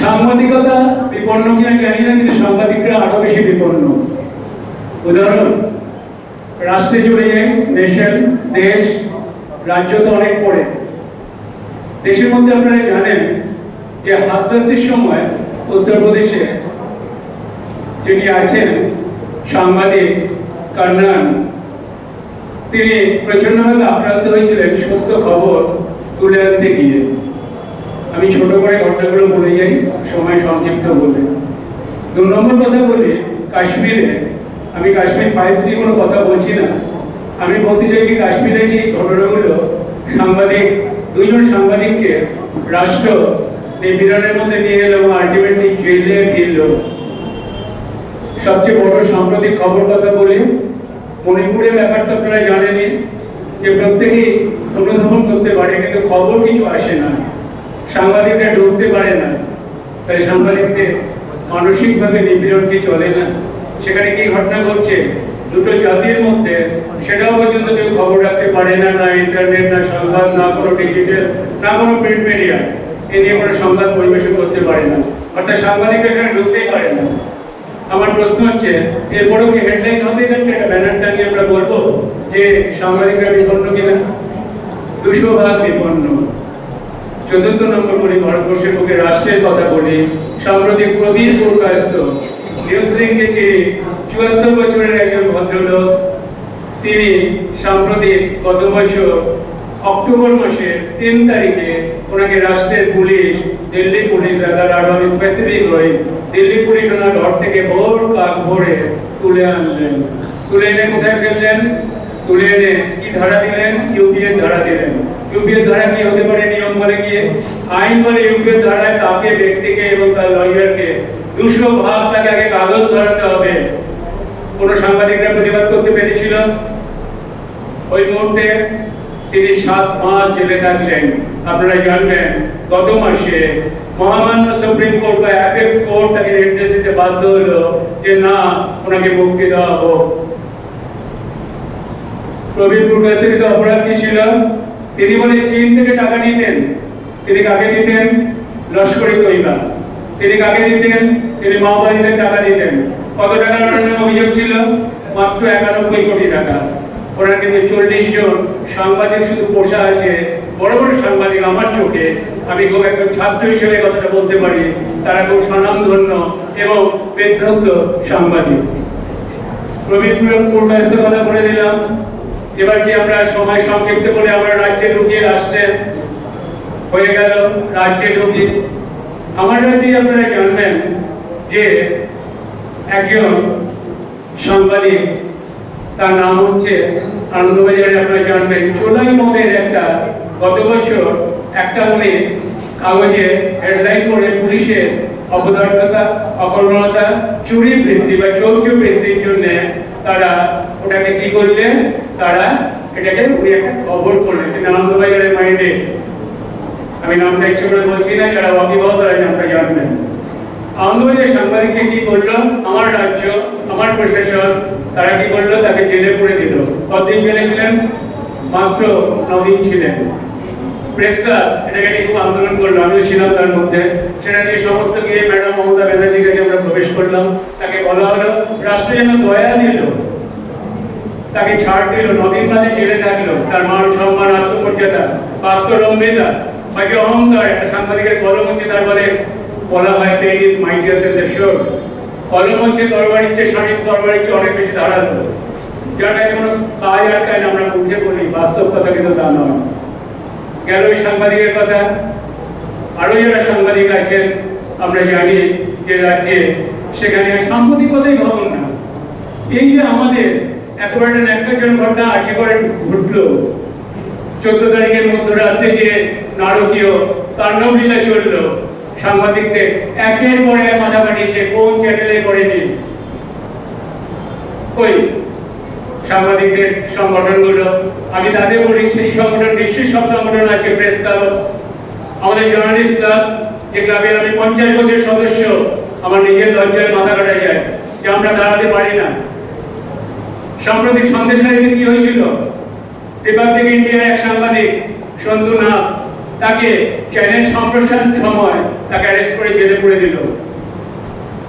সাংবাদিকতা বিপন্ন কিনা জানি না, কিন্তু সাংবাদিকরা আরও বেশি বিপন্ন। উদাহরণ, রাষ্ট্রে চলে নেশন, দেশ, রাজ্য তো অনেক পড়ে। দেশের মধ্যে আপনারা জানেন যে হাতরাসির সময় উত্তরপ্রদেশে যিনি আছেন, সাংবাদিক কান্নান তিনি প্রচন্ডভাবে আক্রান্ত হয়েছিলেন, সত্য খবর তুলে আনতে গিয়ে। আমি ছোট করে ঘটনাগুলো বলে যাই, সময় সংক্ষিপ্ত বলে। দু নম্বর কথা বলি, কাশ্মীরে। আমি কাশ্মীর ফাইলস নিয়ে কোনো কথা বলছি না। আমি বলতে চাই যে কাশ্মীরে যে ঘটনাগুলো, সাংবাদিক, দুইজন সাংবাদিককে রাষ্ট্র নিপীড়নের মধ্যে নিয়ে এলো এবং আলটিমেটলি জেলে দিল সবচেয়ে বড় সাম্প্রতিক খবর কথা বলি মণিপুরের ব্যাপারটা আপনারা জানেনই যে প্রত্যেকেই অনুধাবন করতে পারে, কিন্তু খবর কিছু আসে না। সাংবাদিকরা ঢুকতে পারে না। তাই সাংবাদিকদের মানসিকভাবে নিপীড়ন কি চলে না। সেখানে কি ঘটনা ঘটছে? দুটো জাতির মধ্যে সেটাও পর্যন্ত কেউ খবর রাখতে পারে না না ইন্টারনেট, না সংবাদ, না কোনো ডিজিটাল, না কোনো প্রিন্ট মিডিয়া। এ নিয়ে কোনো সংবাদ পরিবেশন করতে পারে না। অর্থাৎ সাংবাদিকরা এখানে ঢুকতেই পারে না। আমার প্রশ্ন হচ্ছে, এরপরেও কি হেডলাইন হবে নাকি একটা ব্যানার টানিয়ে আমরা বলব যে সাংবাদিকরা বিপন্ন কিনা? দুশো ভাগ বিপন্ন। চতুর্থ নম্বর বলি ভারতবর্ষের বুকে রাষ্ট্রের কথা বলি। সাম্প্রতিক প্রবীর পুরকায়স্ত নিউজ লিঙ্কে যিনি চুয়াত্তর বছরের একজন ভদ্রলোক, তিনি সাম্প্রতিক গত বছর অক্টোবর মাসের তিন তারিখে ওনাকে রাষ্ট্রের পুলিশ দিল্লি পুলিশ দাদার আরও স্পেসিফিক হই দিল্লি পুলিশ ওনার ঘর থেকে ভোর কাক ভোরে তুলে আনলেন। তুলে এনে কোথায় ফেললেন? তুলে এনে কি ধারা দিলেন? ইউপিএর ধারা দিলেন। ইউপিএর ধারা কি হতে পারে? নিয়ম বলে কি? আইন বলে ইউপিএর ধারায় তাকে, ব্যক্তিকে এবং তার লয়ারকে দুশো ভাগ তাকে আগে কাগজ ধরাতে হবে। কোন সাংবাদিকরা প্রতিবাদ করতে পেরেছিল? ওই মুহূর্তে তিনি সাত মাস জেলে থাকলেন। আপনারা জানবেন গত মাসে মহামান্য সুপ্রিম কোর্ট বা অ্যাপেক্স কোর্ট তাকে নির্দেশ দিতে বাধ্য হলো যে না, ওনাকে মুক্তি দেওয়া হোক। প্রবীণ পুরকাস্তির অপরাধ কি ছিল? তিনি বলে, চীন থেকে টাকা নিতেন। তিনি কাকে দিতেন? লস্করি তৈবা। তিনি কাকে দিতেন? তিনি মাওবাদীদের টাকা দিতেন। কত টাকা নেওয়ার অভিযোগ ছিল? মাত্র একানব্বই কোটি টাকা। ওরা কিন্তু চল্লিশ জন সাংবাদিক শুধু পোষা আছে, বড় বড় সাংবাদিক আমার চোখে। আমি খুব একজন ছাত্র হিসেবে কথাটা বলতে পারি। তারা খুব স্বনামধন্য এবং বেদগ্ধ সাংবাদিক। প্রবীণ কথা বলে দিলাম। এবার কি আমরা সময় সংক্ষিপ্ত করে আমরা রাজ্যে ঢুকিয়ে রাষ্ট্রে হয়ে গেল রাজ্যে ঢুকি। আমার রাজ্যে আপনারা জানবেন যে একজন সাংবাদিক তার নাম হচ্ছে আনন্দবাজারে আপনারা জানবেন। চোলাই মোড়ের একটা গত বছর একটা উনি কাগজে হেডলাইন করে পুলিশের অপদার্থতা অকর্মণতা চুরি বৃদ্ধি বা চৌর্য বৃদ্ধির জন্য তারা ওটাকে কি করলেন? তারা এটাকে উনি একটা খবর করলেন। কিন্তু আনন্দবাজারের মাইন্ডে আমি নামটা ইচ্ছে করে বলছি না, যারা ওয়াকিবহ তারা নামটা জানবেন। আনন্দবাজার সাংবাদিককে কি করল? আমার রাজ্য, আমার প্রশাসন, তারা কি করল? তাকে জেলে পুরে দিল। কতদিন জেলে ছিলেন? মাত্র নদিন ছিলেন। প্রেস ক্লাব এটাকে নিয়ে খুব আন্দোলন করল। আমিও ছিলাম তার মধ্যে। সেটা নিয়ে সমস্ত গিয়ে ম্যাডাম মমতা ব্যানার্জির কাছে আমরা প্রবেশ করলাম। তাকে বলা হলো, রাষ্ট্র যেন দয়া দিল, তাকে ছাড় দিল, নদীর মাঝে জেলে থাকল। তার মান সম্মান, আত্মমর্যাদা বা আত্মরম্বিতা বাকি অহংকার, একটা সাংবাদিকের কলম হচ্ছে তার বলে বলা হয় ইজ মাইটিয়ার দ্যান দ্য শোর কলম হচ্ছে চেয়ে সঠিক তরবারির চেয়ে অনেক বেশি ধারালো। যার কাছে কোনো কাজ আটকায় না আমরা মুখে বলি, বাস্তব কথা কিন্তু তা নয়। গেল ওই সাংবাদিকের কথা। আরও যারা সাংবাদিক আছেন, আমরা জানি যে রাজ্যে সেখানে ভবন না। এই যে আমাদের একেবারে ন্যাক্কারজনক ঘটনা আজকে করে ঘটলো। চোদ্দ তারিখের মধ্যরাত্রে যে নারকীয় তাণ্ডব লীলা চলল। সাংবাদিকদের একের পর মাথা বানিয়েছে, কোন চ্যানেলে করেনি? ওই সাংবাদিকদের সংগঠনগুলো। আমি তাদের বলি, সেই সংগঠন নিশ্চয়ই সব সংগঠন আছে প্রেস ক্লাব আমাদের জার্নালিস্ট ক্লাব যে ক্লাবের আমি পঞ্চাশ বছর সদস্য, আমার নিজের লজ্জায় মাথা কাটা যায়, যে আমরা দাঁড়াতে পারি না। সাম্প্রতিক সন্দেশালীতে কি হয়েছিল? রিপাবলিক ইন্ডিয়ার এক সাংবাদিক সন্তু নাথ তাকে চ্যানেল সম্প্রসারণ সময় তাকে অ্যারেস্ট করে জেলে পুরে দিল।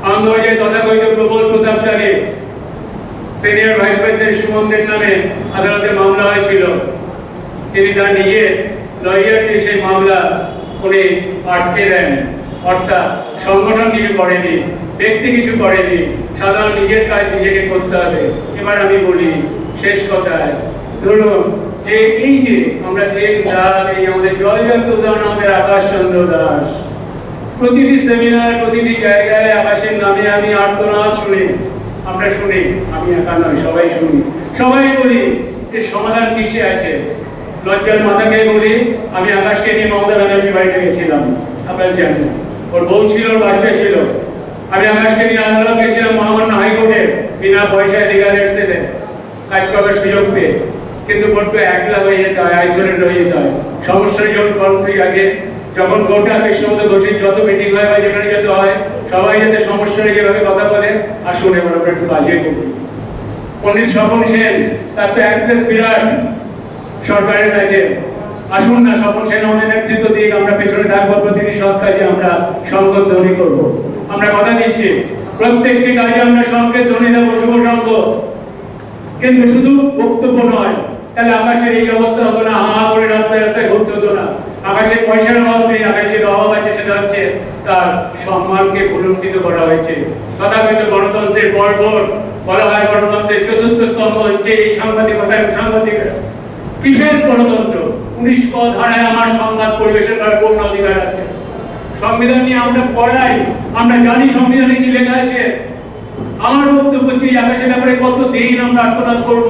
আনন্দবাজার তথাকথিত প্রবল প্রতাপশালী সিনিয়র ভাইস প্রেসিডেন্ট সুমনদের নামে আদালতে মামলা হয়েছিল। তিনি তার নিজের লয়ার দিয়ে সেই মামলা উনি আটকে দেন। অর্থাৎ সংগঠন কিছু করেনি, ব্যক্তি কিছু করেনি, সাধারণ নিজের কাজ নিজেকে করতে হবে। এবার আমি বলি, শেষ কথায়, ধরুন যে এই যে আমরা দাস এই আমাদের জলজাত উদাহরণ, আমাদের আকাশ চন্দ্র দাস। প্রতিটি সেমিনার প্রতিটি জায়গায় আকাশের নামে আমি আর্তনাদ শুনি। আমরা শুনি, আমি একা নয় সবাই শুনি। সবাই বলি এর সমাধান কিসে আছে? লজ্জার মাথাকে বলি, আমি আকাশকে নিয়ে মমতা ব্যানার্জি বাড়িতে গেছিলাম। আকাশ জানেন, ওর বউ ছিল, ওর বাচ্চা ছিল। আমি আকাশকে নিয়ে আদালত গেছিলাম মহামান্য হাইকোর্টে, বিনা পয়সায় লিগাল এডসেতে কাজ করার সুযোগ পেয়ে। কিন্তু বড্ড একলা হয়ে যেতে হয় আইসোলেট হয়ে যেতে হয়। সমস্যা যখন কম থেকে আগে যখন গোটা ঘোষিত যত মিটিং হয় বা যেখানে যত হয়, সবাই যাতে সমস্যা যেভাবে কথা বলে আর শুনে একটু স্বপন সেন, তার তো অ্যাক্সেস বিরাট সরকারের কাছে। আসুন না, স্বপন সেন আমাদের নেতৃত্ব দিয়ে আমরা পেছনে থাকব, প্রতিটি কাজে আমরা সংকট ধ্বনি করব। আমরা কথা দিচ্ছি, প্রত্যেকটি কাজে আমরা সংকেত ধ্বনি দেবো, শুভ সংঘ কিন্তু শুধু বক্তব্য নয় তাহলে আকাশের এই অবস্থা হতো না। হা করে রাস্তায় রাস্তায় ঘুরতে হতো না। আকাশের পয়সার অভাব নেই আকাশের অভাব আছে, সেটা হচ্ছে তার সম্মানকে পুনর্কৃত করা হয়েছে। তথাকথিত গণতন্ত্রের বর্বর বলা হয় গণতন্ত্রের চতুর্থ স্তম্ভ হচ্ছে এই সাংবাদিকতা সাংবাদিকরা। কিসের গণতন্ত্র? উনিশ ক ধারায় আমার সংবাদ পরিবেশন করার পূর্ণ অধিকার আছে? সংবিধান নিয়ে আমরা পড়াই, আমরা জানি সংবিধানে কি লেখা আছে। আমার বক্তব্য হচ্ছে এই আকাশের ব্যাপারে কত দিন আমরা আত্মনাদ করব?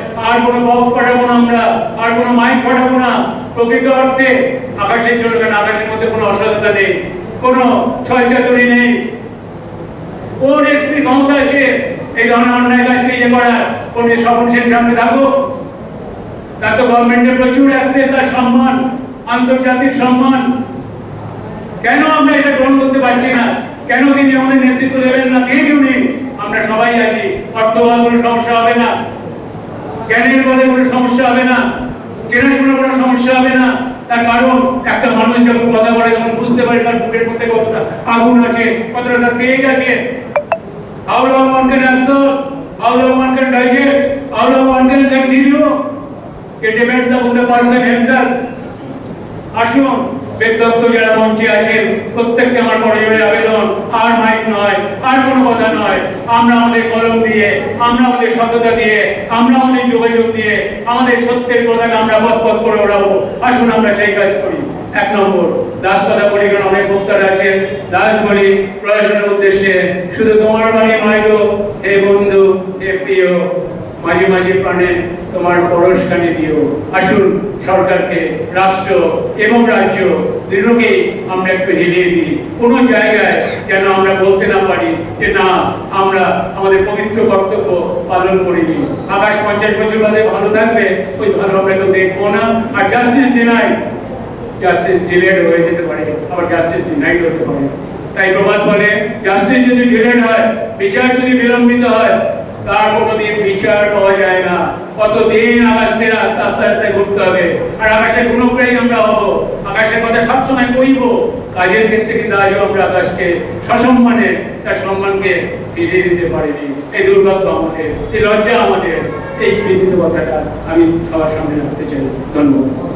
আর কোনো বক্স পাঠাবো না আমরা, আর কোনো মাইক পাঠাবো না। প্রকৃত অর্থে আকাশের জন্য কেন আকাশের মধ্যে কোনো অসততা নেই, কোনো ছয়চাতুরি নেই। কোন ক্ষমতা আছে? এই ধরনের অন্যায় করার কোন সামনে তার তো গভর্নমেন্টের প্রচুর সম্মান, আন্তর্জাতিক সম্মান। কেন আমরা এটা গ্রহণ করতে পারছি না? কেন তিনি আমাদের নেতৃত্ব দেবেন না? কে কেউ নেই আমরা সবাই আছি। অর্থবল কোনো সমস্যা হবে না। জ্ঞানের বলে কোনো সমস্যা হবে না, চেনাশোনার কোনো সমস্যা হবে না তার কারণ, একটা মানুষ যখন কথা বলে, তখন বুঝতে পারে তার বুকের মধ্যে কতটা আগুন আছে, কতটা তার তেজ আছে How long one can absorb? How long one can digest? How long one can continue? It depends upon the person himself. আসুন বেদত্ত যারা মঞ্চে আছেন, প্রত্যেককে আমার পরিবারে আবেদন আর মাইক নয়, আর কোনো কথা নয় আমরা আমাদের কলম দিয়ে, আমরা আমাদের সততা দিয়ে, আমরা আমাদের যোগাযোগ দিয়ে, আমাদের সত্যের কথাকে আমরা পথ পথ করে ওড়াবো। আসুন আমরা সেই কাজ করি। এক নম্বর দাস কথা বলি কারণ অনেক বক্তারা আছেন দাস বলি প্রয়াসনের উদ্দেশ্যে শুধু তোমার বাড়ি গো, হে বন্ধু, হে প্রিয়, মাঝে মাঝে প্রাণে তোমার পরশখানি দিও। আসুন সরকারকে, রাষ্ট্র এবং রাজ্য দুটোকেই আমরা একটু হিলিয়ে দিই। কোনো জায়গায় যেন আমরা বলতে না পারি যে, না, আমরা আমাদের পবিত্র কর্তব্য পালন করিনি। আকাশ পঞ্চাশ বছর বাদে ভালো থাকবে, ওই ভালো আমরা কেউ দেখব না। আর জাস্টিস ডিনাই জাস্টিস ডিলেড হয়ে যেতে পারে, আবার জাস্টিস ডিনাইড হতে পারে। তাই প্রবাদ বলে জাস্টিস যদি ডিলেড হয়, বিচার যদি বিলম্বিত হয়, তার কোনোদিন বিচার পাওয়া যায় না। কতদিন আকাশ থেকে আস্তে আস্তে ঘুরতে হবে। আর আকাশের গুণগ্রাহী আমরা হব। আকাশের সবসময় কইব কাজের ক্ষেত্রে কিন্তু আজও আমরা আকাশকে সসম্মানে, তার সম্মানকে ফিরিয়ে দিতে পারিনি। এই দুর্ভাগ্য আমাদের, এই লজ্জা আমাদের, এই বিদিত কথাটা আমি সবার সামনে রাখতে চাই। ধন্যবাদ।